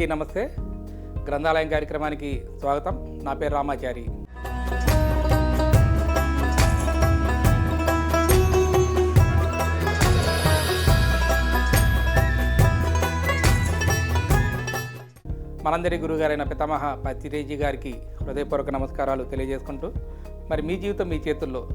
అందరికీ నమస్తే. గ్రంథాలయం కార్యక్రమానికి స్వాగతం. నా పేరు రామాచారి. మనందరి గురుగారైన పితామహ పతిరేజీ గారికి హృదయపూర్వక నమస్కారాలు తెలియజేసుకుంటూ మరి మీ జీవితం మీ చేతుల్లో.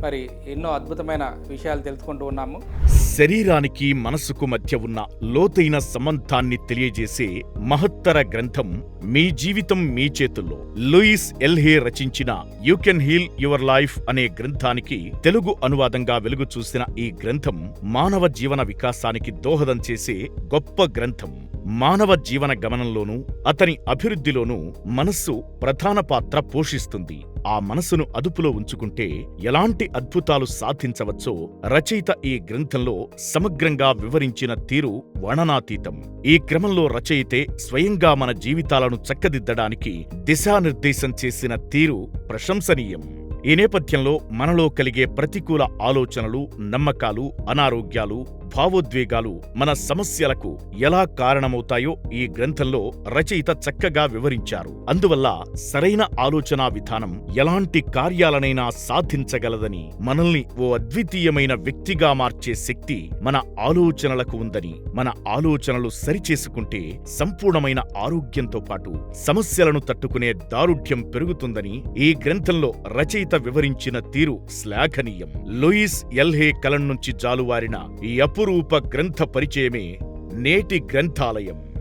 మరి ఎన్నో అద్భుతమైన విషయాలు తెలుసుకుంటూ ఉన్నాము. శరీరానికి మనసుకు మధ్య ఉన్న లోతైన సంబంధాన్ని తెలియజేసే మహత్తర గ్రంథం మీ జీవితం మీ చేతుల్లో. లూయిస్ ఎల్హే రచించిన you can heal your life అనే గ్రంథానికి తెలుగు అనువాదంగా వెలుగు చూసిన ఈ గ్రంథం మానవ జీవన వికాసానికి దోహదం చేసే గొప్ప గ్రంథం. మానవ జీవన గమనంలోనూ అతని అభివృద్ధిలోనూ మనస్సు ప్రధాన పాత్ర పోషిస్తుంది. ఆ మనసును అదుపులో ఉంచుకుంటే ఎలాంటి అద్భుతాలు సాధించవచ్చో రచయిత ఈ గ్రంథంలో సమగ్రంగా వివరించిన తీరు వర్ణనాతీతం. ఈ క్రమంలో రచయితే స్వయంగా మన జీవితాలను చక్కదిద్దడానికి దిశానిర్దేశం చేసిన తీరు ప్రశంసనీయం. ఈ నేపథ్యంలో మనలో కలిగే ప్రతికూల ఆలోచనలు నమ్మకాలు అనారోగ్యాలు భావోద్వేగాలు మన సమస్యలకు ఎలా కారణమవుతాయో ఈ గ్రంథంలో రచయిత చక్కగా వివరించారు. అందువల్ల సరైన ఆలోచనా విధానం ఎలాంటి కార్యాలనైనా సాధించగలదని మనల్ని ఓ అద్వితీయమైన వ్యక్తిగా మార్చే శక్తి మన ఆలోచనలకు ఉందని మన ఆలోచనలు సరిచేసుకుంటే సంపూర్ణమైన ఆరోగ్యంతో పాటు సమస్యలను తట్టుకునే దారుఢ్యం పెరుగుతుందని ఈ గ్రంథంలో రచయిత వివరించిన తీరు శ్లాఘనీయం. లూయిస్ ఎల్హే కలం నుంచి జాలువారిన ఈ అపురూప గ్రంథ పరిచయమే నేటి గ్రంథాలయం.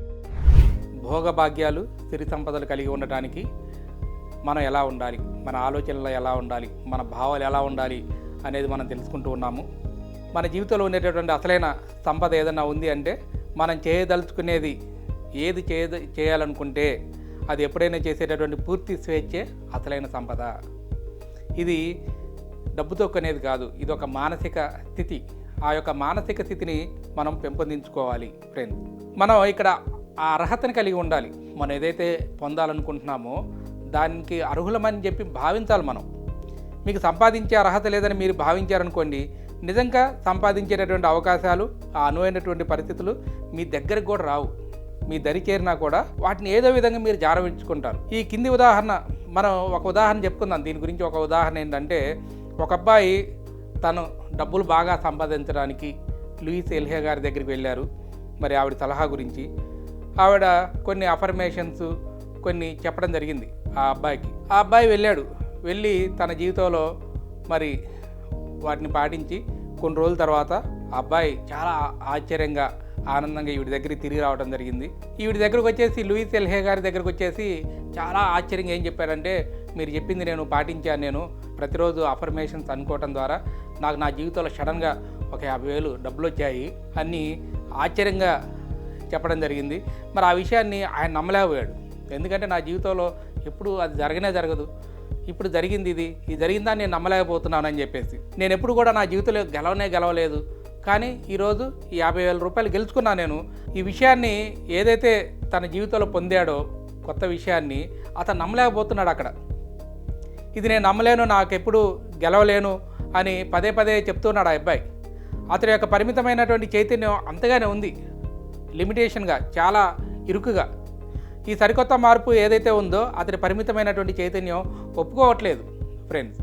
భోగభాగ్యాలు సిరి సంపదలు కలిగి ఉండటానికి మనం ఎలా ఉండాలి? మన ఆలోచనలు ఎలా ఉండాలి? మన భావాలు ఎలా ఉండాలి అనేది మనం తెలుసుకుంటూ ఉన్నాము. మన జీవితంలో ఉండేటటువంటి అసలైన సంపద ఏదైనా ఉంది అంటే మనం చేయదలుచుకునేది ఏది చేయ చేయాలనుకుంటే అది ఎప్పుడైనా చేసేటటువంటి పూర్తి స్వేచ్ఛే అసలైన సంపద. ఇది డబ్బుతో కొనేది కాదు. ఇది ఒక మానసిక స్థితి. ఆ యొక్క మానసిక స్థితిని మనం పెంపొందించుకోవాలి ఫ్రెండ్స్ మనం ఇక్కడ ఆ అర్హతను కలిగి ఉండాలి. మనం ఏదైతే పొందాలనుకుంటున్నామో దానికి అర్హులమని చెప్పి భావించాలి మనం. మీకు సంపాదించే అర్హత లేదని మీరు భావించారనుకోండి నిజంగా సంపాదించేటటువంటి అవకాశాలు ఆ అనువైనటువంటి పరిస్థితులు మీ దగ్గరకు కూడా రావు. మీ దరి చేరినా కూడా వాటిని ఏదో విధంగా మీరు జారవించుకుంటారు. ఈ కింది ఉదాహరణ మనం ఒక ఉదాహరణ చెప్పుకుందాం. దీని గురించి ఒక ఉదాహరణ ఏంటంటే ఒక అబ్బాయి తను డబ్బులు బాగా సంపాదించడానికి లూయిస్ ఎల్హే గారి దగ్గరికి వెళ్ళారు. మరి ఆవిడ సలహా గురించి. ఆవిడ కొన్ని అఫర్మేషన్స్ కొన్ని చెప్పడం జరిగింది ఆ అబ్బాయికి. ఆ అబ్బాయి వెళ్ళాడు. వెళ్ళి తన జీవితంలో మరి వాటిని పాటించి కొన్ని రోజుల తర్వాత ఆ అబ్బాయి చాలా ఆశ్చర్యంగా ఆనందంగా ఈవిడ దగ్గరికి తిరిగి రావడం జరిగింది. ఈవిడ దగ్గరకు వచ్చేసి లూయిస్ ఎల్హే గారి దగ్గరకు వచ్చేసి చాలా ఆశ్చర్యంగా ఏం చెప్పారంటే మీరు చెప్పింది నేను పాటించాను నేను. ప్రతిరోజు అఫర్మేషన్స్ అనుకోవటం ద్వారా నాకు నా జీవితంలో సడన్గా ఒక యాభై వేలు డబ్బులు వచ్చాయి అని ఆశ్చర్యంగా చెప్పడం జరిగింది. మరి ఆ విషయాన్ని ఆయన నమ్మలేకపోయాడు. ఎందుకంటే నా జీవితంలో ఎప్పుడు అది జరగనే జరగదు. ఇప్పుడు జరిగింది ఇది. ఇది జరిగిందా నేను నమ్మలేకపోతున్నానని చెప్పేసి. నేను ఎప్పుడు కూడా నా జీవితంలో గెలవనే గెలవలేదు. కానీ ఈరోజు ఈ యాభై వేల రూపాయలు గెలుచుకున్నా నేను. ఈ విషయాన్ని ఏదైతే తన జీవితంలో పొందాడో కొత్త విషయాన్ని అతను నమ్మలేకపోతున్నాడు అక్కడ. ఇది నేను నమ్మలేను నాకు ఎప్పుడు గెలవలేను అని పదే పదే చెప్తున్నాడు ఆ అబ్బాయి. అతని యొక్క పరిమితమైనటువంటి చైతన్యం అంతగానే ఉంది. లిమిటేషన్గా చాలా ఇరుకుగా. ఈ సరికొత్త మార్పు ఏదైతే ఉందో అతని పరిమితమైనటువంటి చైతన్యం ఒప్పుకోవట్లేదు ఫ్రెండ్స్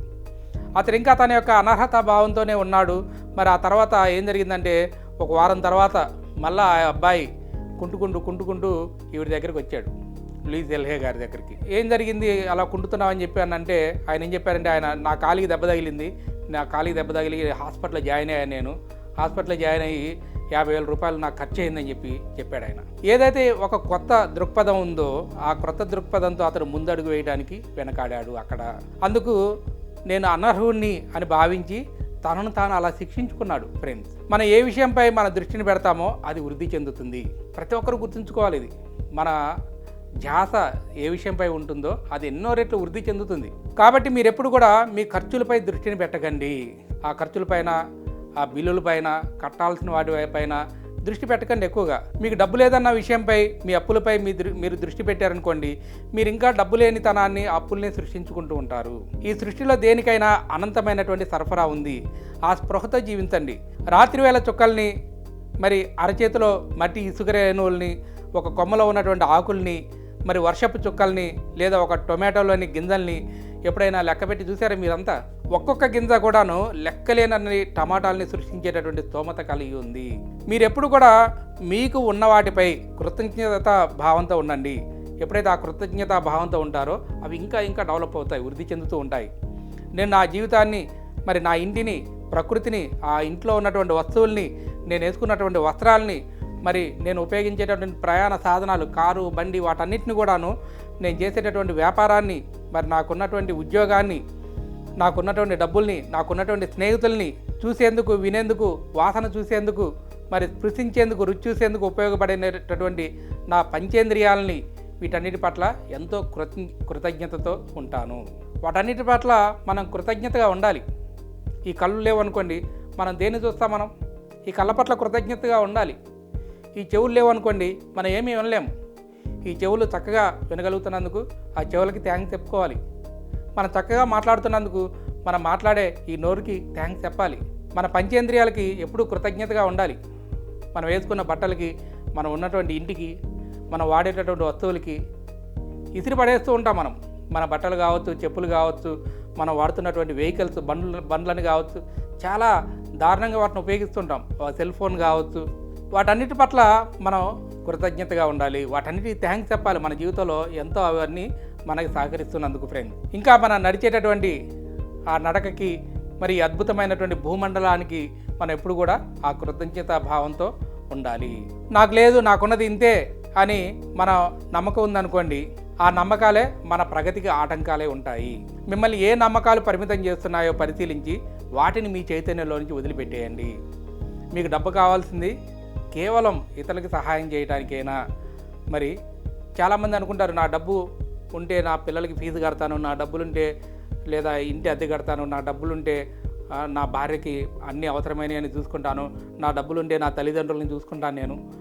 అతను ఇంకా తన యొక్క అనర్హత భావంతోనే ఉన్నాడు. మరి ఆ తర్వాత ఏం జరిగిందంటే ఒక వారం తర్వాత మళ్ళా ఆ అబ్బాయి కుంటుకుంటూ కుంటుకుంటూ ఈవిడ దగ్గరికి వచ్చాడు. లూయిస్ ఎల్హే గారి దగ్గరికి. ఏం జరిగింది? అలా కుంటుతున్నామని చెప్పానంటే ఆయన ఏం చెప్పారంటే ఆయన నా కాలికి దెబ్బ తగిలింది. నా కాలికి దెబ్బ తగిలి హాస్పిటల్లో జాయిన్ అయ్యాను నేను. హాస్పిటల్లో జాయిన్ అయ్యి యాభై వేల రూపాయలు నాకు ఖర్చు అయిందని చెప్పి చెప్పాడు ఆయన. ఏదైతే ఒక కొత్త దృక్పథం ఉందో ఆ కొత్త దృక్పథంతో అతను ముందడుగు వేయడానికి వెనకాడాడు అక్కడ. అందుకు నేను అనర్హుణ్ణి అని భావించి తనను తాను అలా శిక్షించుకున్నాడు ఫ్రెండ్స్. మనం ఏ విషయంపై మన దృష్టిని పెడతామో అది వృద్ధి చెందుతుంది. ప్రతి ఒక్కరు గుర్తుంచుకోవాలి ఇది. మన ధ్యాస ఏ విషయంపై ఉంటుందో అది ఎన్నో రెట్లు వృద్ధి చెందుతుంది. కాబట్టి మీరు ఎప్పుడు కూడా మీ ఖర్చులపై దృష్టిని పెట్టకండి. ఆ ఖర్చులపైన ఆ బిల్లులపైన కట్టాల్సిన వాటిపైన దృష్టి పెట్టకండి ఎక్కువగా. మీకు డబ్బు లేదన్న విషయంపై మీ అప్పులపై మీ మీరు దృష్టి పెట్టారనుకోండి మీరు ఇంకా డబ్బు లేని తనాన్ని అప్పుల్ని సృష్టించుకుంటూ ఉంటారు. ఈ సృష్టిలో దేనికైనా అనంతమైనటువంటి సరఫరా ఉంది. ఆ స్పృహతో జీవించండి. రాత్రి వేళ చుక్కల్ని మరి అరచేతిలో మట్టి ఇసుక రేణువుల్ని ఒక కొమ్మలో ఉన్నటువంటి ఆకుల్ని మరి వర్షపు చుక్కల్ని లేదా ఒక టొమాటోలోని గింజల్ని ఎప్పుడైనా లెక్కపెట్టి చూసారా మీరంతా? ఒక్కొక్క గింజ కూడాను లెక్కలేనన్ని టమాటాలని సృష్టించేటటువంటి స్తోమత కలిగి ఉంది. మీరెప్పుడు కూడా మీకు ఉన్న వాటిపై కృతజ్ఞత భావంతో ఉండండి. ఎప్పుడైతే ఆ కృతజ్ఞత భావంతో ఉంటారో అవి ఇంకా ఇంకా డెవలప్ అవుతాయి వృద్ధి చెందుతూ ఉంటాయి. నేను నా జీవితాన్ని మరి నా ఇంటిని ప్రకృతిని ఆ ఇంట్లో ఉన్నటువంటి వస్తువుల్ని నేను వేసుకున్నటువంటి వస్త్రాలని మరి నేను ఉపయోగించేటటువంటి ప్రయాణ సాధనాలు కారు బండి వాటన్నిటిని కూడాను నేను చేసేటటువంటి వ్యాపారాన్ని మరి నాకున్నటువంటి ఉద్యోగాన్ని నాకున్నటువంటి డబ్బుల్ని నాకున్నటువంటి స్నేహితుల్ని చూసేందుకు వినేందుకు వాసన చూసేందుకు మరి స్పృశించేందుకు రుచి చూసేందుకు ఉపయోగపడేటటువంటి నా పంచేంద్రియాలని వీటన్నిటి పట్ల ఎంతో కృత కృతజ్ఞతతో ఉంటాను. వాటన్నిటి పట్ల మనం కృతజ్ఞతగా ఉండాలి. ఈ కళ్ళు లేవనుకోండి మనం దేన్ని చూస్తాం మనం? ఈ కళ్ళ పట్ల కృతజ్ఞతగా ఉండాలి. ఈ చెవులు లేవనుకోండి మనం ఏమీ వినలేము. ఈ చెవులు చక్కగా వినగలుగుతున్నందుకు ఆ చెవులకి థ్యాంక్స్ చెప్పుకోవాలి. మనం చక్కగా మాట్లాడుతున్నందుకు మనం మాట్లాడే ఈ నోరుకి థ్యాంక్స్ చెప్పాలి. మన పంచేంద్రియాలకి ఎప్పుడూ కృతజ్ఞతగా ఉండాలి. మనం వేసుకున్న బట్టలకి మనం ఉన్నటువంటి ఇంటికి మనం వాడేటటువంటి వస్తువులకి ఇసిరి పడేస్తూ ఉంటాం మనం. మన బట్టలు కావచ్చు చెప్పులు కావచ్చు మనం వాడుతున్నటువంటి వెహికల్స్ బండ్లు బండ్లని కావచ్చు చాలా దారుణంగా వాటిని ఉపయోగిస్తుంటాం. ఆ సెల్ ఫోన్ కావచ్చు వాటన్నిటి పట్ల మనం కృతజ్ఞతగా ఉండాలి. వాటన్నిటి థ్యాంక్స్ చెప్పాలి. మన జీవితంలో ఎంతో అవన్నీ మనకి సహకరిస్తున్నందుకు ఫ్రెండ్ ఇంకా మనం నడిచేటటువంటి ఆ నడకకి మరి అద్భుతమైనటువంటి భూమండలానికి మనం ఎప్పుడు కూడా ఆ కృతజ్ఞత భావంతో ఉండాలి. నాకు లేదు నాకున్నది ఇంతే అని మన నమ్మకం ఉందనుకోండి ఆ నమ్మకాలే మన ప్రగతికి ఆటంకాలే ఉంటాయి. మిమ్మల్ని ఏ నమ్మకాలు పరిమితం చేస్తున్నాయో పరిశీలించి వాటిని మీ చైతన్యంలో నుంచి వదిలిపెట్టేయండి. మీకు డబ్బు కావాల్సింది కేవలం ఇతరులకి సహాయం చేయడానికైనా మరి చాలామంది అనుకుంటారు నా డబ్బు ఉంటే నా పిల్లలకి ఫీజు కడతాను నా డబ్బులుంటే లేదా ఇంటి అద్దె కడతాను నా డబ్బులుంటే నా భార్యకి అన్ని అవసరమైనవి అని చూసుకుంటాను నా డబ్బులుంటే నా తల్లిదండ్రులను చూసుకుంటాను నేను.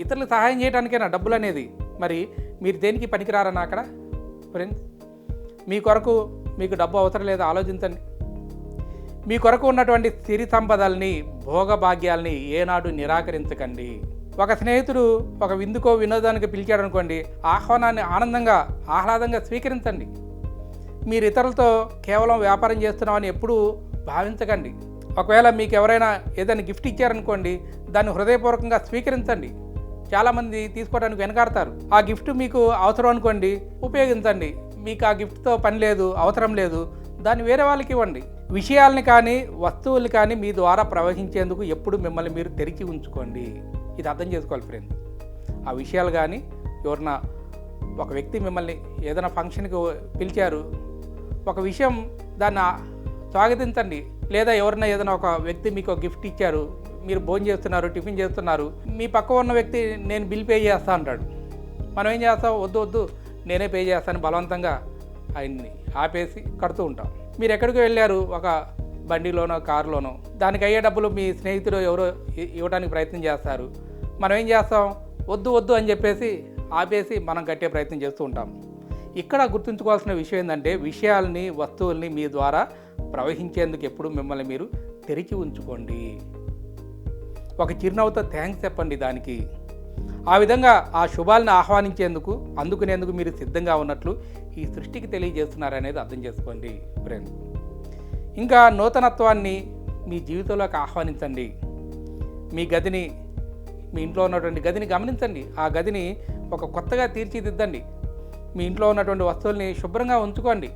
ఇతరులకు సహాయం చేయడానికే నా డబ్బులు అనేది మరి మీరు దేనికి పనికిరారని అక్కడ? ఫ్రెండ్స్ మీ కొరకు మీకు డబ్బు అవసరం లేదా ఆలోచించండి. మీ కొరకు ఉన్నటువంటి సిరి సంపదల్ని భోగభాగ్యాల్ని ఏనాడు నిరాకరించకండి. ఒక స్నేహితుడు ఒక విందుకో వినోదానికి పిలిచాడు అనుకోండి ఆహ్వానాన్ని ఆనందంగా ఆహ్లాదంగా స్వీకరించండి. మీరు ఇతరులతో కేవలం వ్యాపారం చేస్తున్నామని ఎప్పుడూ భావించకండి. ఒకవేళ మీకు ఎవరైనా ఏదైనా గిఫ్ట్ ఇచ్చారనుకోండి దాన్ని హృదయపూర్వకంగా స్వీకరించండి. చాలామంది తీసుకోవడానికి వెనకాడతారు. ఆ గిఫ్ట్ మీకు అవసరం అనుకోండి ఉపయోగించండి. మీకు ఆ గిఫ్ట్తో పని లేదు అవసరం లేదు దాన్ని వేరే వాళ్ళకి ఇవ్వండి. విషయాల్ని కానీ వస్తువుల్ని కానీ మీ ద్వారా ప్రవహించేందుకు ఎప్పుడు మిమ్మల్ని మీరు తెరిచి ఉంచుకోండి. ఇది అర్థం చేసుకోవాలి ఫ్రెండ్స్ ఆ విషయాలు కానీ ఎవరన్నా ఒక వ్యక్తి మిమ్మల్ని ఏదైనా ఫంక్షన్కి పిలిచారు ఒక విషయం దాన్ని స్వాగతించండి. లేదా ఎవరైనా ఏదైనా ఒక వ్యక్తి మీకు ఒక గిఫ్ట్ ఇచ్చారు మీరు భోజనం చేస్తున్నారు టిఫిన్ చేస్తున్నారు మీ పక్క ఉన్న వ్యక్తి నేను బిల్ పే చేస్తా అంటాడు. మనం ఏం చేస్తాం? వద్దు వద్దు నేనే పే చేస్తాను బలవంతంగా. ఆయన్ని ఆపేసి కడుతూ ఉంటాం. మీరు ఎక్కడికి వెళ్ళారు ఒక బండిలోనో కారులోనో దానికి అయ్యే డబ్బులు మీ స్నేహితుడు ఎవరో ఇవ్వడానికి ప్రయత్నం చేస్తారు. మనం ఏం చేస్తాం? వద్దు వద్దు అని చెప్పేసి ఆపేసి మనం కట్టే ప్రయత్నం చేస్తూ ఉంటాం. ఇక్కడ గుర్తుంచుకోవాల్సిన విషయం ఏంటంటే విషయాల్ని వస్తువుల్ని మీ ద్వారా ప్రవహించేందుకు ఎప్పుడు మిమ్మల్ని మీరు తెరిచి ఉంచుకోండి. ఒక చిరునవ్వుతో థ్యాంక్స్ చెప్పండి దానికి. ఆ విధంగా ఆ శుభాలను ఆహ్వానించేందుకు అందుకునేందుకు మీరు సిద్ధంగా ఉన్నట్లు ఈ సృష్టికి తెలియజేస్తున్నారనేది అర్థం చేసుకోండి ఫ్రెండ్స్ ఇంకా నూతనత్వాన్ని మీ జీవితంలోకి ఆహ్వానించండి. మీ గదిని మీ ఇంట్లో ఉన్నటువంటి గదిని గమనించండి. ఆ గదిని ఒక కొత్తగా తీర్చిదిద్దండి. మీ ఇంట్లో ఉన్నటువంటి వస్తువుల్ని శుభ్రంగా ఉంచుకోండి.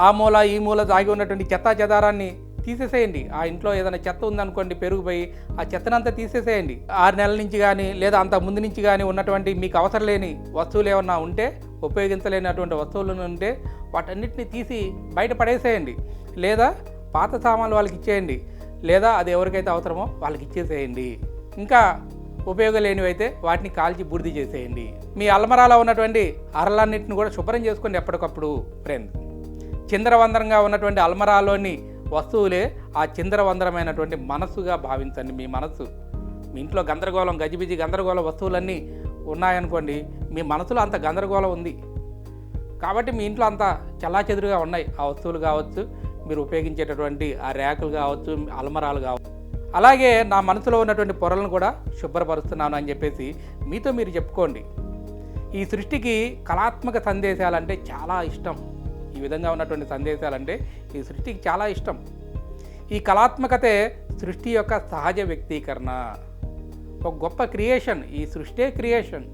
ఆ మూల ఈ మూల దాగి ఉన్నటువంటి చెత్త చెదారాన్ని తీసేసేయండి. ఆ ఇంట్లో ఏదైనా చెత్త ఉందనుకోండి పెరుగుపోయి ఆ చెత్తనంతా తీసేసేయండి. ఆరు నెలల నుంచి కానీ లేదా అంత ముందు నుంచి కానీ ఉన్నటువంటి మీకు అవసరం లేని వస్తువులు ఏమన్నా ఉంటే ఉపయోగించలేనటువంటి వస్తువులు ఉంటే వాటన్నిటిని తీసి బయట పడేసేయండి. లేదా పాత సామాన్లు వాళ్ళకి ఇచ్చేయండి. లేదా అది ఎవరికైతే అవసరమో వాళ్ళకి ఇచ్చేసేయండి. ఇంకా ఉపయోగం లేనివైతే వాటిని కాల్చి బూడిద చేసేయండి. మీ అల్మరాలో ఉన్నటువంటి అరలన్నిటిని కూడా శుభ్రం చేసుకోండి ఎప్పటికప్పుడు ఫ్రెండ్. చిందరవందరంగా ఉన్నటువంటి అల్మరాలోని వస్తువులే ఆ చిందరవందరమైనటువంటి మనస్సుగా భావించండి. మీ మనస్సు మీ ఇంట్లో గందరగోళం గజిబిజి గందరగోళ వస్తువులన్నీ ఉన్నాయనుకోండి మీ మనసులో అంత గందరగోళం ఉంది. కాబట్టి మీ ఇంట్లో అంత చల్లాచెదురుగా ఉన్నాయి. ఆ వస్తువులు కావచ్చు మీరు ఉపయోగించేటటువంటి ఆ ర్యాకులు కావచ్చు అల్మరాలు కావచ్చు. అలాగే నా మనసులో ఉన్నటువంటి పొరలను కూడా శుభ్రపరుస్తున్నాను అని చెప్పేసి మీతో మీరు చెప్పుకోండి. ఈ సృష్టికి కళాత్మక సందేశాలంటే చాలా ఇష్టం. ఈ విధంగా ఉన్నటువంటి సందేశాలంటే ఈ సృష్టికి చాలా ఇష్టం. ఈ కళాత్మకతే సృష్టి యొక్క సహజ వ్యక్తీకరణ. ఒక గొప్ప క్రియేషన్ ఈ సృష్టే క్రియేషన్.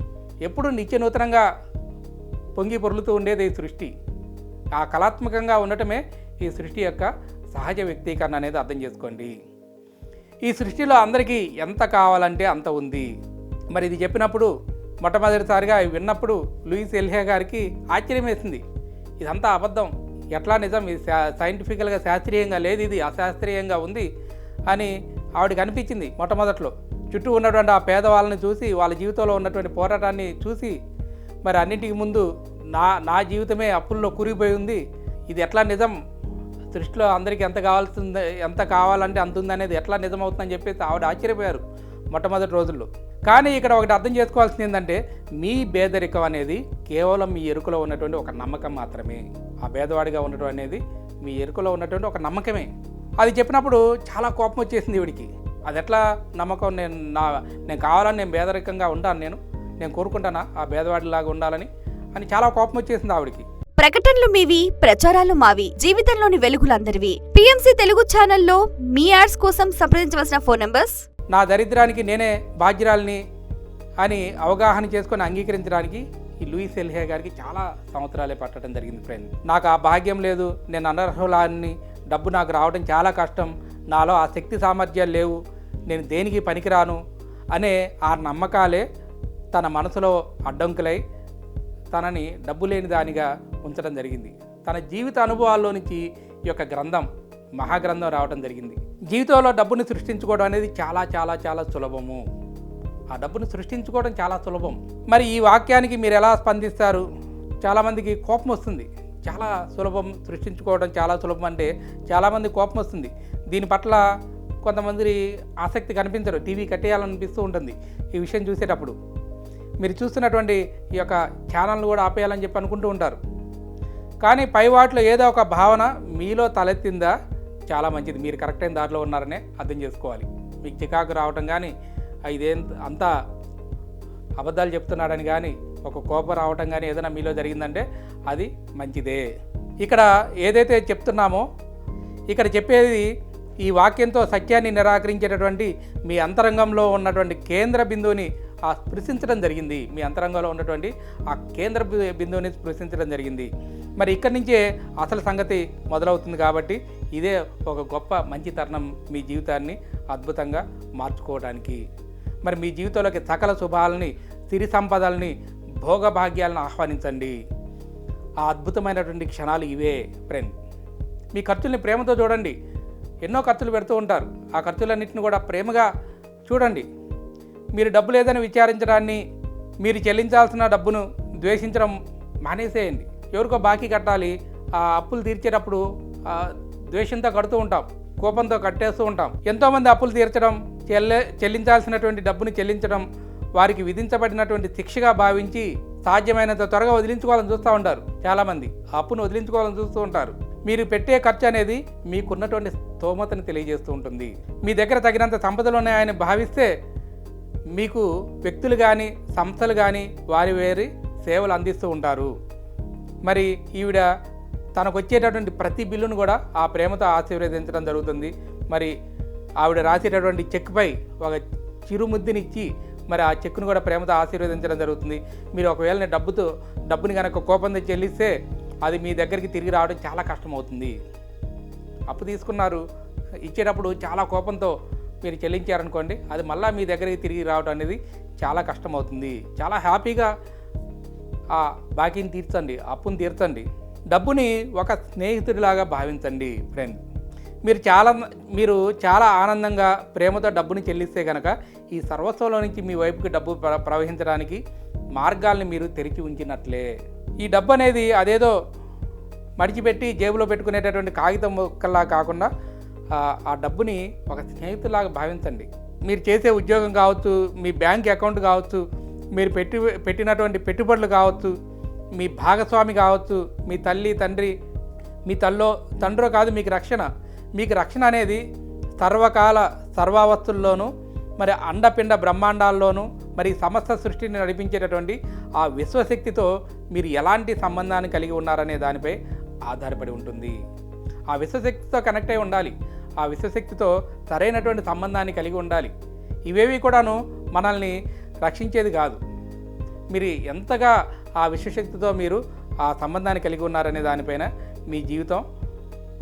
ఎప్పుడు నిత్య నూతనంగా పొంగి పొరులుతూ ఉండేది ఈ సృష్టి. ఆ కళాత్మకంగా ఉండటమే ఈ సృష్టి యొక్క సహజ వ్యక్తీకరణ అనేది అర్థం చేసుకోండి. ఈ సృష్టిలో అందరికీ ఎంత కావాలంటే అంత ఉంది. మరి ఇది చెప్పినప్పుడు మొట్టమొదటిసారిగా విన్నప్పుడు లూయిస్ ఎల్హే గారికి ఆశ్చర్యం వేసింది. ఇదంతా అబద్ధం. ఎట్లా నిజం? ఇది సైంటిఫికల్గా శాస్త్రీయంగా లేదు ఇది అశాస్త్రీయంగా ఉంది అని ఆవిడకి అనిపించింది మొట్టమొదట్లో. చుట్టూ ఉన్నటువంటి ఆ పేదవాళ్ళని చూసి వాళ్ళ జీవితంలో ఉన్నటువంటి పోరాటాన్ని చూసి మరి అన్నింటికి ముందు నా నా జీవితమే అప్పుల్లో కూరిపోయి ఉంది. ఇది ఎట్లా నిజం? సృష్టిలో అందరికీ ఎంత కావాల్సింది ఎంత కావాలంటే అంత ఉందనేది ఎట్లా నిజమవుతుందని చెప్పేసి ఆవిడ ఆశ్చర్యపోయారు మొట్టమొదటి రోజుల్లో. కానీ ఇక్కడ ఒకటి అర్థం చేసుకోవాల్సింది ఏంటంటే మీ పేదరికం అనేది కేవలం మీ ఎరుకలో ఉన్నటువంటి ఒక నమ్మకం మాత్రమే. ఆ పేదవాడిగా ఉండటం అనేది మీ ఎరుకలో ఉన్నటువంటి ఒక నమ్మకమే. అది చెప్పినప్పుడు చాలా కోపం వచ్చేసింది ఈవిడికి అది ఎట్లా నమ్మకం? నేను నా నేను కావాలని నేను పేదరికంగా ఉంటాను నేను. నేను కోరుకుంటానా ఆ భేదవాడిలాగా ఉండాలని? అని చాలా కోపం వచ్చేసింది ఆవిడికి. ప్రకటనలు మీవి ప్రచారాలు మావి జీవితంలోని వెలుగులందరివి. పిఎంసీ తెలుగు ఛానల్లో మీ యాడ్స్ కోసం సంప్రదించవలసిన ఫోన్ నంబర్స్? నా దరిద్రానికి నేనే బాధ్యురాలిని అని అవగాహన చేసుకొని అంగీకరించడానికి ఈ లూయిస్ ఎల్హే గారికి చాలా సంవత్సరాలే పట్టడం జరిగింది ఫ్రెండ్. నాకు ఆ భాగ్యం లేదు నేను అనర్హులాన్ని డబ్బు నాకు రావడం చాలా కష్టం నాలో ఆ శక్తి సామర్థ్యాలు లేవు నేను దేనికి పనికిరాను అనే ఆ నమ్మకాలే తన మనసులో అడ్డంకులై తనని డబ్బు లేని దానిగా ఉంచడం జరిగింది. తన జీవిత అనుభవాల్లో నుంచి ఈ యొక్క గ్రంథం మహాగ్రంథం రావడం జరిగింది. జీవితంలో డబ్బుని సృష్టించుకోవడం అనేది చాలా చాలా చాలా సులభము. ఆ డబ్బును సృష్టించుకోవడం చాలా సులభం. మరి ఈ వాక్యానికి మీరు ఎలా స్పందిస్తారు? చాలామందికి కోపం వస్తుంది. చాలా సులభం సృష్టించుకోవడం చాలా సులభం అంటే చాలామంది కోపం వస్తుంది. దీని పట్ల కొంతమంది ఆసక్తి కనిపించరు. టీవీ కట్టేయాలనిపిస్తూ ఉంటుంది ఈ విషయం చూసేటప్పుడు. మీరు చూస్తున్నటువంటి ఈ యొక్క ఛానల్ను కూడా ఆపేయాలని చెప్పి అనుకుంటూ ఉంటారు. కానీ పై వాటిలో ఏదో ఒక భావన మీలో తలెత్తిందా? చాలా మంచిది. మీరు కరెక్ట్ అయిన దారిలో ఉన్నారనే అర్థం చేసుకోవాలి. మీకు చికాకు రావటం కానీ ఇదేం అంతా అబద్ధాలు చెప్తున్నాడని కానీ ఒక కోపం రావటం కానీ ఏదైనా మీలో జరిగిందంటే అది మంచిదే. ఇక్కడ ఏదైతే చెప్తున్నామో ఇక్కడ చెప్పేది ఈ వాక్యంతో సత్యాన్ని నిరాకరించేటటువంటి మీ అంతరంగంలో ఉన్నటువంటి కేంద్ర బిందువుని ఆ స్పృశించడం జరిగింది. మీ అంతరంగంలో ఉన్నటువంటి ఆ కేంద్ర బిందువుని స్పృశించడం జరిగింది. మరి ఇక్కడి నుంచే అసలు సంగతి మొదలవుతుంది కాబట్టి ఇదే ఒక గొప్ప మంచి తరుణం మీ జీవితాన్ని అద్భుతంగా మార్చుకోవడానికి. మరి మీ జీవితంలోకి సకల శుభాలని సిరి సంపదల్ని భోగభాగ్యాలను ఆహ్వానించండి. ఆ అద్భుతమైనటువంటి క్షణాలు ఇవే ఫ్రెండ్ మీ ఖర్చుల్ని ప్రేమతో చూడండి. ఎన్నో ఖర్చులు పెడుతూ ఉంటారు. ఆ ఖర్చులన్నింటిని కూడా ప్రేమగా చూడండి. మీరు డబ్బు లేదని విచారించడాన్ని మీరు చెల్లించాల్సిన డబ్బును ద్వేషించడం మానేసేయండి. ఎవరికో బాకీ కట్టాలి ఆ అప్పులు తీర్చేటప్పుడు ద్వేషంతో కడుతూ ఉంటాం కోపంతో కట్టేస్తూ ఉంటాం. ఎంతోమంది అప్పులు తీర్చడం చెల్లె చెల్లించాల్సినటువంటి డబ్బును చెల్లించడం వారికి విధించబడినటువంటి శిక్షగా భావించి సాధ్యమైనంత త్వరగా వదిలించుకోవాలని చూస్తూ ఉంటారు చాలామంది. అప్పును వదిలించుకోవాలని చూస్తూ ఉంటారు. మీరు పెట్టే ఖర్చు అనేది మీకున్నటువంటి స్తోమతను తెలియజేస్తూ ఉంటుంది. మీ దగ్గర తగినంత సంపదలు ఉన్నాయని భావిస్తే మీకు వ్యక్తులు కానీ సంస్థలు కానీ వారి వేరి సేవలు అందిస్తూ ఉంటారు. మరి ఈవిడ తనకు వచ్చేటటువంటి ప్రతి బిల్లును కూడా ఆ ప్రేమతో ఆశీర్వదించడం జరుగుతుంది. మరి ఆవిడ రాసేటటువంటి చెక్పై ఒక చిరుముద్దునిచ్చి మరి ఆ చెక్కును కూడా ప్రేమతో ఆశీర్వదించడం జరుగుతుంది. మీరు ఒకవేళ డబ్బుతో డబ్బుని కనుక కోపంతో చెల్లిస్తే అది మీ దగ్గరికి తిరిగి రావడం చాలా కష్టమవుతుంది. అప్పు తీసుకున్నారు. ఇచ్చేటప్పుడు చాలా కోపంతో మీరు చెల్లించారనుకోండి అది మళ్ళీ మీ దగ్గరికి తిరిగి రావడం అనేది చాలా కష్టమవుతుంది. చాలా హ్యాపీగా ఆ బాకీని తీర్చండి అప్పుని తీర్చండి. డబ్బుని ఒక స్నేహితుడిలాగా భావించండి ఫ్రెండ్ మీరు చాలా మీరు చాలా ఆనందంగా ప్రేమతో డబ్బుని చెల్లిస్తే కనుక ఈ సర్వస్వంలో నుంచి మీ వైపుకి డబ్బు ప్ర- ప్రవహించడానికి మార్గాల్ని మీరు తెరిచి ఉంచినట్లే. ఈ డబ్బు అనేది అదేదో మడిచిపెట్టి జేబులో పెట్టుకునేటటువంటి కాగితం ముక్కల్లా కాకుండా ఆ, డబ్బుని ఒక స్నేహితులాగా భావించండి. మీరు చేసే ఉద్యోగం కావచ్చు మీ బ్యాంక్ అకౌంట్ కావచ్చు మీరు పెట్టి పెట్టినటువంటి పెట్టుబడులు కావచ్చు మీ భాగస్వామి కావచ్చు మీ తల్లి తండ్రి మీ తల్లో తండ్రో కాదు మీకు రక్షణ. మీకు రక్షణ అనేది సర్వకాల సర్వావస్థల్లోనూ మరి అండపిండ బ్రహ్మాండాల్లోనూ మరి సమస్త సృష్టిని నడిపించేటటువంటి ఆ విశ్వశక్తితో మీరు ఎలాంటి సంబంధాన్ని కలిగి ఉన్నారనే దానిపై ఆధారపడి ఉంటుంది. ఆ విశ్వశక్తితో కనెక్ట్ అయి ఉండాలి. ఆ విశ్వశక్తితో సరైనటువంటి సంబంధాన్ని కలిగి ఉండాలి. ఇవేవి కూడాను మనల్ని రక్షించేది కాదు. మీరు ఎంతగా ఆ విశ్వశక్తితో మీరు ఆ సంబంధాన్ని కలిగి ఉన్నారనే దానిపైన మీ జీవితం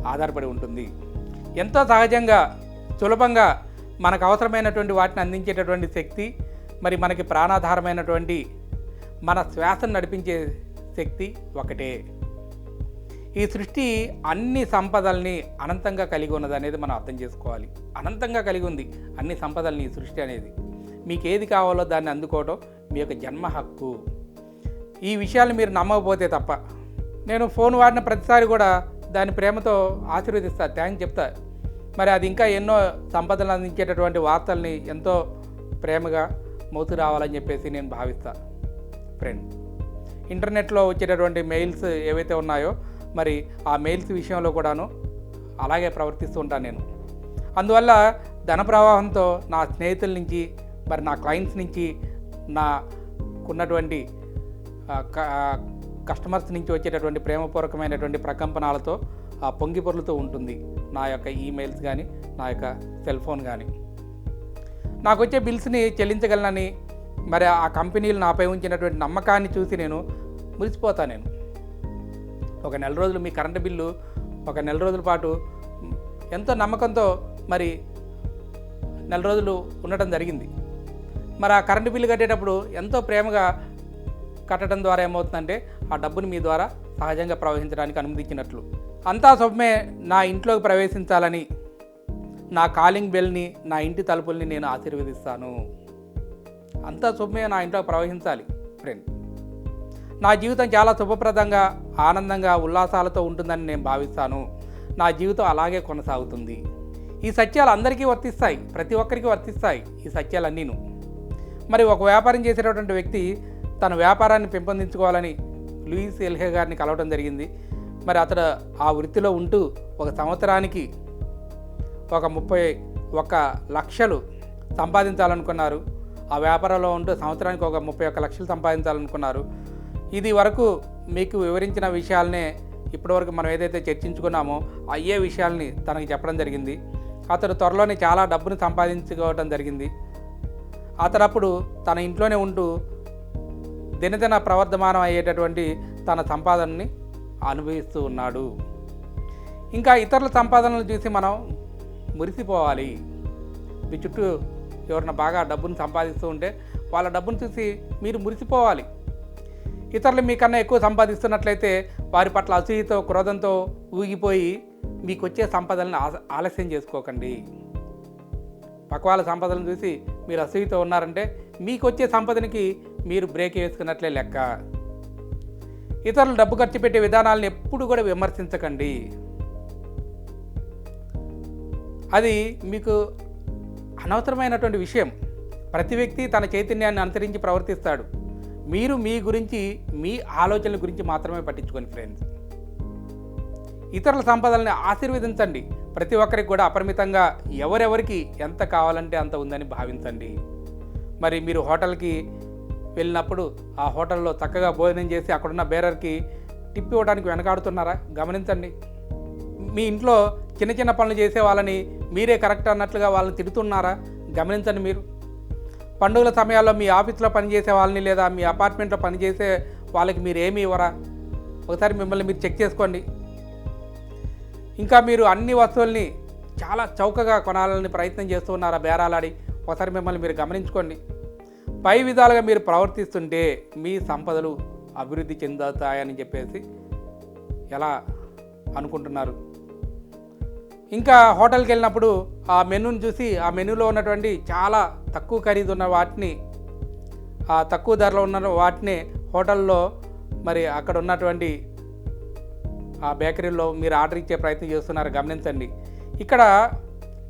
ఆధారపడి ఉంటుంది. ఎంతో సహజంగా సులభంగా మనకు అవసరమైనటువంటి వాటిని అందించేటటువంటి శక్తి మరి మనకి ప్రాణాధారమైనటువంటి మన శ్వాసను నడిపించే శక్తి ఒకటే. ఈ సృష్టి అన్ని సంపదల్ని అనంతంగా కలిగి ఉన్నది అనేది మనం అర్థం చేసుకోవాలి. అనంతంగా కలిగి ఉంది అన్ని సంపదల్ని ఈ సృష్టి అనేది. మీకు ఏది కావాలో దాన్ని అందుకోవడం మీ యొక్క జన్మ హక్కు. ఈ విషయాలు మీరు నమ్మకపోతే తప్ప. నేను ఫోన్ వాడిన ప్రతిసారి కూడా దాని ప్రేమతో ఆశీర్వదిస్తా థ్యాంక్ చెప్తా. మరి అది ఇంకా ఎన్నో సంపదలు అందించేటటువంటి వార్తల్ని ఎంతో ప్రేమగా మోసు రావాలని చెప్పేసి నేను భావిస్తా. ఫ్రెండ్ ఇంటర్నెట్లో వచ్చేటటువంటి మెయిల్స్ ఏవైతే ఉన్నాయో మరి ఆ మెయిల్స్ విషయంలో కూడాను అలాగే ప్రవర్తిస్తూ ఉంటాను నేను. అందువల్ల ధన ప్రవాహంతో నా స్నేహితుల నుంచి మరి నా క్లయింట్స్ నుంచి నాకున్నటువంటి కస్టమర్స్ నుంచి వచ్చేటటువంటి ప్రేమపూర్వకమైనటువంటి ప్రకంపనాలతో ఆ పొంగి పొర్లుతూ ఉంటుంది నా యొక్క ఈమెయిల్స్ కానీ నా యొక్క సెల్ ఫోన్ కానీ నాకు వచ్చే బిల్స్ని చెల్లించగలనని మరి ఆ కంపెనీలు నాపై ఉంచినటువంటి నమ్మకాన్ని చూసి నేను మురిసిపోతాను నేను. ఒక నెల రోజులు మీ కరెంటు బిల్లు ఒక నెల రోజుల పాటు ఎంతో నమ్మకంతో మరి నెల రోజులు ఉండటం జరిగింది. మరి ఆ కరెంటు బిల్లు కట్టేటప్పుడు ఎంతో ప్రేమగా కట్టడం ద్వారా ఏమవుతుందంటే ఆ డబ్బుని మీ ద్వారా సహజంగా ప్రవహించడానికి అనుమతించినట్లు అంతా శుభమే నా ఇంట్లోకి ప్రవేశించాలని నా కాలింగ్ బెల్ని నా ఇంటి తలుపుల్ని నేను ఆశీర్వదిస్తాను. అంతా శుభమే నా ఇంట్లో ప్రవహించాలి ఫ్రెండ్. నా జీవితం చాలా శుభప్రదంగా ఆనందంగా ఉల్లాసాలతో ఉంటుందని నేను భావిస్తాను. నా జీవితం అలాగే కొనసాగుతుంది. ఈ సత్యాలు అందరికీ వర్తిస్తాయి ప్రతి ఒక్కరికి వర్తిస్తాయి ఈ సత్యాలన్నీను. మరి ఒక వ్యాపారం చేసేటటువంటి వ్యక్తి తన వ్యాపారాన్ని పెంపొందించుకోవాలని లూయిస్ ఎల్హే గారిని కలవడం జరిగింది. మరి అతడు ఆ వృత్తిలో ఉంటూ ఒక సంవత్సరానికి ఒక ముప్పై ఒక లక్షలు సంపాదించాలనుకున్నారు. ఆ వ్యాపారంలో ఉంటూ సంవత్సరానికి ఒక ముప్పై ఒక్క లక్షలు సంపాదించాలనుకున్నారు. ఇది వరకు మీకు వివరించిన విషయాలనే ఇప్పటివరకు మనం ఏదైతే చర్చించుకున్నామో అయ్యే విషయాల్ని తనకి చెప్పడం జరిగింది. అతడు త్వరలోనే చాలా డబ్బును సంపాదించుకోవడం జరిగింది. అతడు అప్పుడు తన ఇంట్లోనే ఉంటూ దినదిన ప్రవర్ధమానం అయ్యేటటువంటి తన సంపాదనని అనుభవిస్తూ ఉన్నాడు. ఇంకా ఇతరుల సంపాదనలు చూసి మనం మురిసిపోవాలి. మీ చుట్టూ ఎవరైనా బాగా డబ్బును సంపాదిస్తూ ఉంటే వాళ్ళ డబ్బును చూసి మీరు మురిసిపోవాలి. ఇతరులు మీకన్నా ఎక్కువ సంపాదిస్తున్నట్లయితే వారి పట్ల అసూయతో క్రోధంతో ఊగిపోయి మీకు వచ్చే సంపదలను ఆలస్యం చేసుకోకండి. పక్వాల సంపదలను చూసి మీరు అసూయతో ఉన్నారంటే మీకు వచ్చే సంపదనికి మీరు బ్రేక్ వేసుకున్నట్లే లెక్క. ఇతరులు డబ్బు ఖర్చు పెట్టే విధానాలను ఎప్పుడు కూడా విమర్శించకండి. అది మీకు అనవసరమైనటువంటి విషయం. ప్రతి వ్యక్తి తన చైతన్యాన్ని అనుసరించి ప్రవర్తిస్తాడు. మీరు మీ గురించి మీ ఆలోచనల గురించి మాత్రమే పట్టించుకోండి ఫ్రెండ్స్ ఇతరుల సంపదల్ని ఆశీర్వదించండి. ప్రతి ఒక్కరికి కూడా అపరిమితంగా ఎవరెవరికి ఎంత కావాలంటే అంత ఉందని భావించండి. మరి మీరు హోటల్కి వెళ్ళినప్పుడు ఆ హోటల్లో చక్కగా భోజనం చేసి అక్కడున్న బేరర్కి టిప్ ఇవ్వడానికి వెనకాడుతున్నారా? గమనించండి. మీ ఇంట్లో చిన్న చిన్న పనులు చేసే వాళ్ళని మీరే కరెక్ట్ అన్నట్లుగా వాళ్ళని తిడుతున్నారా? గమనించండి మీరు. పండుగల సమయాల్లో మీ ఆఫీస్లో పనిచేసే వాళ్ళని లేదా మీ అపార్ట్మెంట్లో పనిచేసే వాళ్ళకి మీరు ఏమి ఇవ్వరా? ఒకసారి మిమ్మల్ని మీరు చెక్ చేసుకోండి. ఇంకా మీరు అన్ని వస్తువుల్ని చాలా చౌకగా కొనాలని ప్రయత్నం చేస్తున్నారా బేరాలాడి? ఒకసారి మిమ్మల్ని మీరు గమనించుకోండి. పై విధాలుగా మీరు ప్రవర్తిస్తుంటే మీ సంపదలు అభివృద్ధి చెందుతాయని చెప్పేసి ఎలా అనుకుంటున్నారు? ఇంకా హోటల్కి వెళ్ళినప్పుడు ఆ మెనూని చూసి ఆ మెనూలో ఉన్నటువంటి చాలా తక్కువ ఖరీదు ఉన్న వాటిని ఆ తక్కువ ధరలో ఉన్న వాటిని హోటల్లో మరి అక్కడ ఉన్నటువంటి ఆ బేకరీలో మీరు ఆర్డర్ ఇచ్చే ప్రయత్నం చేస్తున్నారు గమనించండి. ఇక్కడ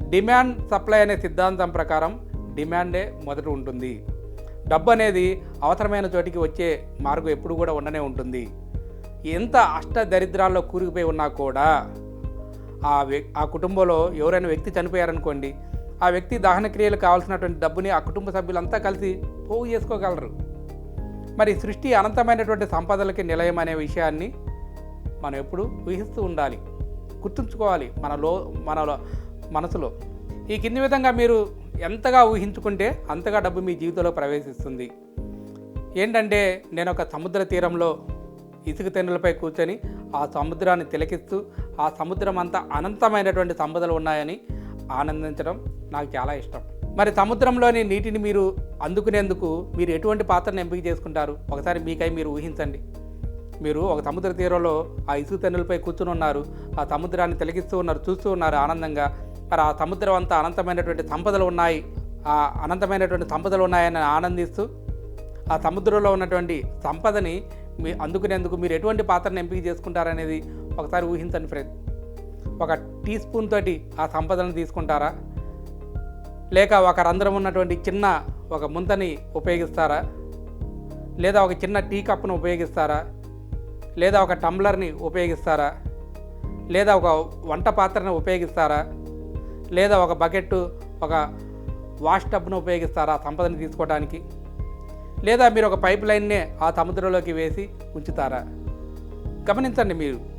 డిమాండ్ సప్లై అనే సిద్ధాంతం ప్రకారం డిమాండే మొదట ఉంటుంది. డబ్బు అనేది అవసరమైన చోటికి వచ్చే మార్గం ఎప్పుడు కూడా ఉండనే ఉంటుంది. ఎంత అష్ట దరిద్రాల్లో కూరుకుపోయి ఉన్నా కూడా ఆ ఆ కుటుంబంలో ఎవరైనా వ్యక్తి చనిపోయారనుకోండి ఆ వ్యక్తి దహన క్రియలు కావాల్సినటువంటి డబ్బుని ఆ కుటుంబ సభ్యులంతా కలిసి పోగు చేసుకోగలరు. మరి సృష్టి అనంతమైనటువంటి సంపదలకి నిలయం అనే విషయాన్ని మనం ఎప్పుడు ఊహిస్తూ ఉండాలి. గుర్తుంచుకోవాలి మనలో మనలో మనసులో. ఈ కింది విధంగా మీరు ఎంతగా ఊహించుకుంటే అంతగా డబ్బు మీ జీవితంలో ప్రవేశిస్తుంది. ఏంటంటే నేను ఒక సముద్ర తీరంలో ఇసుక తెన్నులపై కూర్చొని ఆ సముద్రాన్ని తిలకిస్తూ ఆ సముద్రం అంతా అనంతమైనటువంటి సంపదలు ఉన్నాయని ఆనందించడం నాకు చాలా ఇష్టం. మరి సముద్రంలోని నీటిని మీరు అందుకునేందుకు మీరు ఎటువంటి పాత్రను ఎంపిక చేసుకుంటారు? ఒకసారి మీకై మీరు ఊహించండి. మీరు ఒక సముద్ర తీరంలో ఆ ఇసుక తెన్నులపై కూర్చుని ఉన్నారు ఆ సముద్రాన్ని తిలకిస్తూ ఉన్నారు చూస్తూ ఉన్నారు ఆనందంగా. మరి ఆ సముద్రం అంతా అనంతమైనటువంటి సంపదలు ఉన్నాయి ఆ అనంతమైనటువంటి సంపదలు ఉన్నాయని ఆనందిస్తూ ఆ సముద్రంలో ఉన్నటువంటి సంపదని మీ అందుకునేందుకు మీరు ఎటువంటి పాత్రను ఎంపిక చేసుకుంటారనేది ఒకసారి ఊహించండి ఫ్రెండ్. ఒక టీ స్పూన్ తోటి ఆ సంపదను తీసుకుంటారా? లేక ఒక రంధ్రం ఉన్నటువంటి చిన్న ఒక ముంతని ఉపయోగిస్తారా? లేదా ఒక చిన్న టీ కప్ను ఉపయోగిస్తారా? లేదా ఒక టంబ్లర్ని ఉపయోగిస్తారా? లేదా ఒక వంట పాత్రను ఉపయోగిస్తారా? లేదా ఒక బకెట్ ఒక వాష్ టబ్ను ఉపయోగిస్తారా ఆ సంపదని తీసుకోవడానికి లేదా మీరు ఒక పైప్ లైన్నే ఆ సముద్రంలోకి వేసి ఉంచుతారా? గమనించండి మీరు.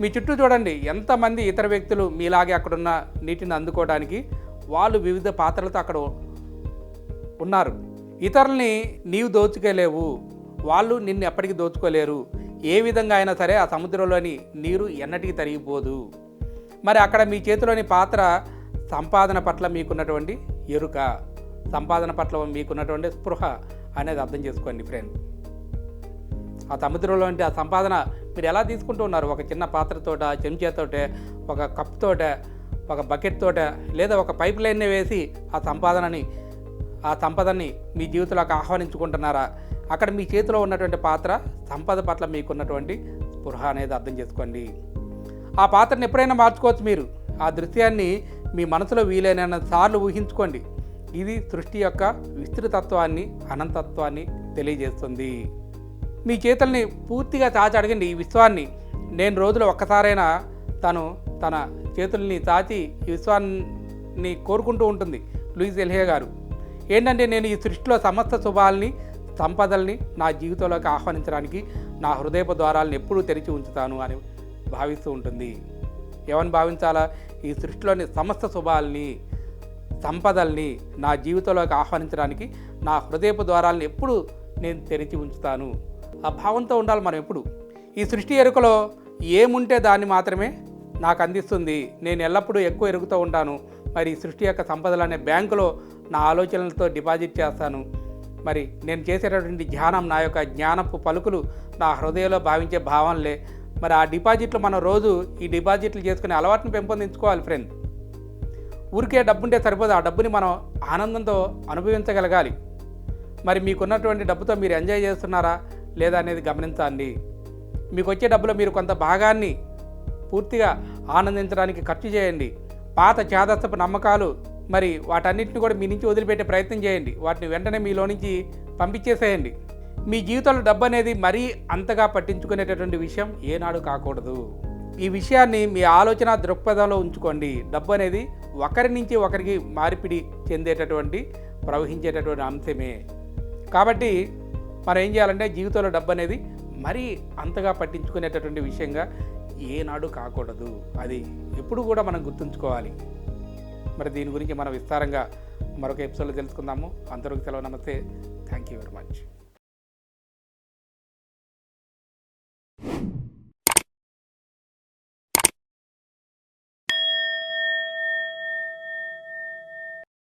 మీ చుట్టూ చూడండి ఎంతమంది ఇతర వ్యక్తులు మీలాగే అక్కడున్న నీటిని అందుకోవడానికి వాళ్ళు వివిధ పాత్రలతో అక్కడ ఉన్నారు. ఇతరుల్ని నీవు దోచుకోలేవు వాళ్ళు నిన్ను ఎప్పటికీ దోచుకోలేరు. ఏ విధంగా అయినా సరే ఆ సముద్రంలోని నీరు ఎన్నటికీ తరిగిపోదు. మరి అక్కడ మీ చేతిలోని పాత్ర సంపాదన పట్ల మీకున్నటువంటి ఎరుక సంపాదన పట్ల మీకున్నటువంటి స్పృహ అనేది అర్థం చేసుకోండి ఫ్రెండ్ ఆ సముద్రంలో అంటే ఆ సంపాదన మీరు ఎలా తీసుకుంటూ ఉన్నారు? ఒక చిన్న పాత్రతోట చెంచాతోటే ఒక కప్ తోట ఒక బకెట్ తోట లేదా ఒక పైప్ లైన్ని వేసి ఆ సంపాదనని ఆ సంపదని మీ జీవితంలోకి ఆహ్వానించుకుంటున్నారా? అక్కడ మీ చేతిలో ఉన్నటువంటి పాత్ర సంపద పట్ల మీకున్నటువంటి స్పృహ అనేది అర్థం చేసుకోండి. ఆ పాత్రను ఎప్పుడైనా మార్చుకోవచ్చు మీరు. ఆ దృశ్యాన్ని మీ మనసులో వీలైన సార్లు ఊహించుకోండి. ఇది సృష్టి యొక్క విస్తృతత్వాన్ని అనంతత్వాన్ని తెలియజేస్తుంది. మీ చేతుల్ని పూర్తిగా చాచి అడగండి ఈ విశ్వాన్ని. నేను రోజులో ఒక్కసారైనా తను తన చేతుల్ని చాచి ఈ విశ్వాన్ని కోరుకుంటూ ఉంటుంది లూయిస్ ఎల్హే గారు. ఏంటంటే నేను ఈ సృష్టిలో సమస్త శుభాల్ని సంపదల్ని నా జీవితంలోకి ఆహ్వానించడానికి నా హృదయపు ద్వారాలను ఎప్పుడూ తెరిచి ఉంచుతాను అని భావిస్తూ ఉంటుంది. ఏమని భావించాలా? ఈ సృష్టిలోని సమస్త శుభాల్ని సంపదల్ని నా జీవితంలోకి ఆహ్వానించడానికి నా హృదయపు ద్వారాలను ఎప్పుడు నేను తెరిచి ఉంచుతాను. ఆ భావంతో ఉండాలి మనం ఎప్పుడు. ఈ సృష్టి ఎరుకలో ఏముంటే దాన్ని మాత్రమే నాకు అందిస్తుంది. నేను ఎల్లప్పుడూ ఎక్కువ ఎరుగుతూ ఉంటాను. మరి ఈ సృష్టి యొక్క సంపదలు అనే బ్యాంకులో నా ఆలోచనలతో డిపాజిట్ చేస్తాను. మరి నేను చేసేటటువంటి ధ్యానం నా యొక్క జ్ఞానపు పలుకులు నా హృదయంలో భావించే భావనలే. మరి ఆ డిపాజిట్లు మనం రోజు ఈ డిపాజిట్లు చేసుకునే అలవాటును పెంపొందించుకోవాలి ఫ్రెండ్ ఊరికే డబ్బుంటే సరిపోదు. ఆ డబ్బుని మనం ఆనందంతో అనుభవించగలగాలి. మరి మీకున్నటువంటి డబ్బుతో మీరు ఎంజాయ్ చేస్తున్నారా? లేదా అనేది గమనించండి. మీకు వచ్చే డబ్బులో మీరు కొంత భాగాన్ని పూర్తిగా ఆనందించడానికి ఖర్చు చేయండి. పాత చేదస్తపు నమ్మకాలు మరి వాటన్నిటిని కూడా మీ నుంచి వదిలిపెట్టే ప్రయత్నం చేయండి. వాటిని వెంటనే మీలో నుంచి పంపించేసేయండి. మీ జీవితంలో డబ్బు అనేది మరీ అంతగా పట్టించుకునేటటువంటి విషయం ఏనాడు కాకూడదు. ఈ విషయాన్ని మీ ఆలోచన దృక్పథంలో ఉంచుకోండి. డబ్బు అనేది ఒకరి నుంచి ఒకరికి మార్పిడి చెందేటటువంటి ప్రవహించేటటువంటి అంశమే. కాబట్టి మనం ఏం చేయాలంటే జీవితంలో డబ్బు అనేది మరీ అంతగా పట్టించుకునేటటువంటి విషయంగా ఏనాడు కాకూడదు. అది ఎప్పుడు కూడా మనం గుర్తుంచుకోవాలి. మరి దీని గురించి మనం విస్తారంగా మరొక ఎపిసోడ్లో తెలుసుకుందాము. అందరికీ సెలవు నమస్తే. Thank you very much.